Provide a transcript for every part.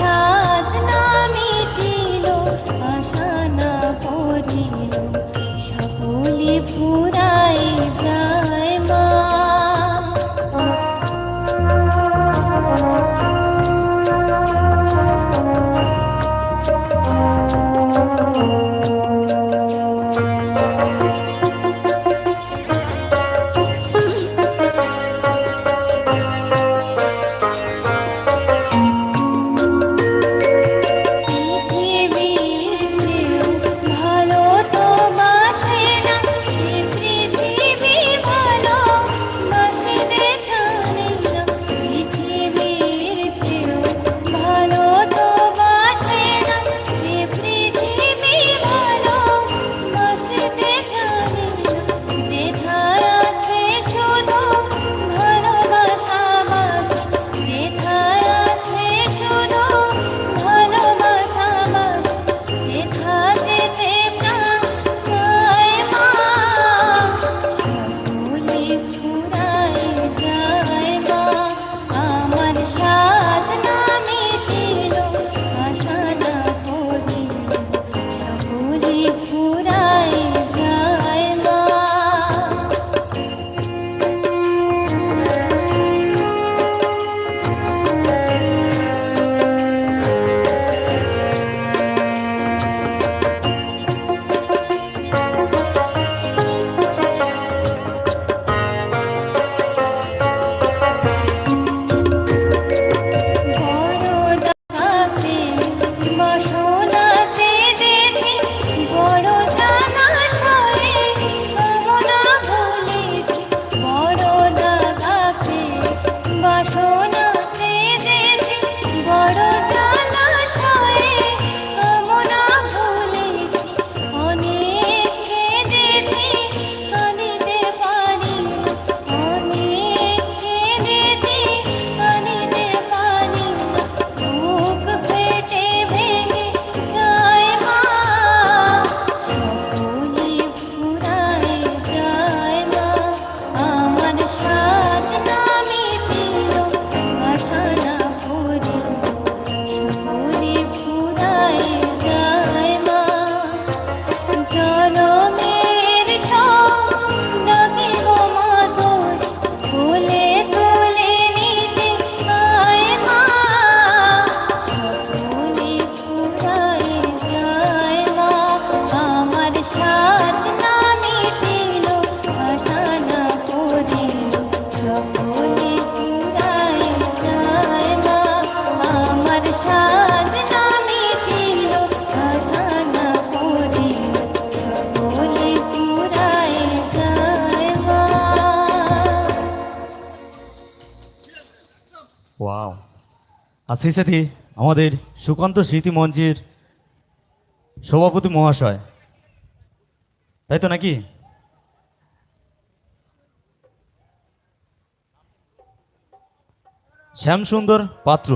차 wow আর সেই সাথে আমাদের সুকান্ত স্মৃতি মঞ্চের সভাপতি মহাশয়। তাই তো নাকি? শ্যামসুন্দর পাত্র।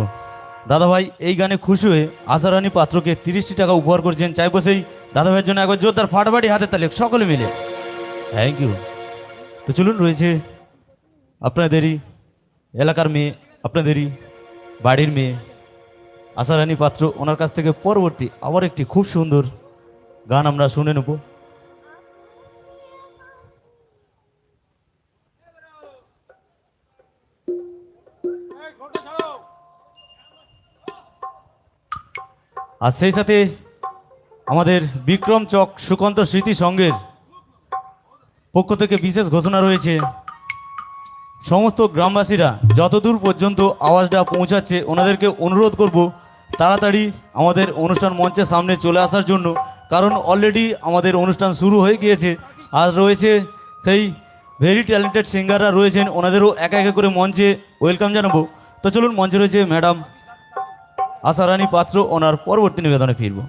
দাদাভাই, এই গানে খুশি হয়ে আশারানী পাত্রকে তিরিশটি টাকা উপহার করেছেন। চাইব সেই দাদাভাইয়ের জন্য একবার জোরদার ফাটাফাটি হাতে তালে সকলে মিলে। থ্যাংক ইউ তো চলুন, রয়েছে আপনাদেরই এলাকার মেয়ে আপনাদেরই বাড়ির মেয়ে আশারানী পাত্র, ওনার কাছ থেকে পরবর্তী আবার একটি খুব সুন্দর গান আমরা শুনে নেব। আর সেই সাথে আমাদের বিক্রম চক সুকান্ত স্মৃতি সংঘের পক্ষ থেকে বিশেষ ঘোষণা রয়েছে। সমস্ত গ্রামবাসীরা যতদূর পর্যন্ত আওয়াজটা পৌঁছাচ্ছে, ওনাদেরকে অনুরোধ করব তাড়াতাড়ি আমাদের অনুষ্ঠান মঞ্চের সামনে চলে আসার জন্য, কারণ অলরেডি আমাদের অনুষ্ঠান শুরু হয়ে গিয়েছে। আর রয়েছে সেই ভেরি ট্যালেন্টেড সিঙ্গাররা রয়েছেন, ওনাদেরও একা একা করে মঞ্চে ওয়েলকাম জানাব। তো চলুন মঞ্চে রয়েছে ম্যাডাম আশারানী পাত্র, ওনার পরবর্তী নিবেদনে ফিরবো।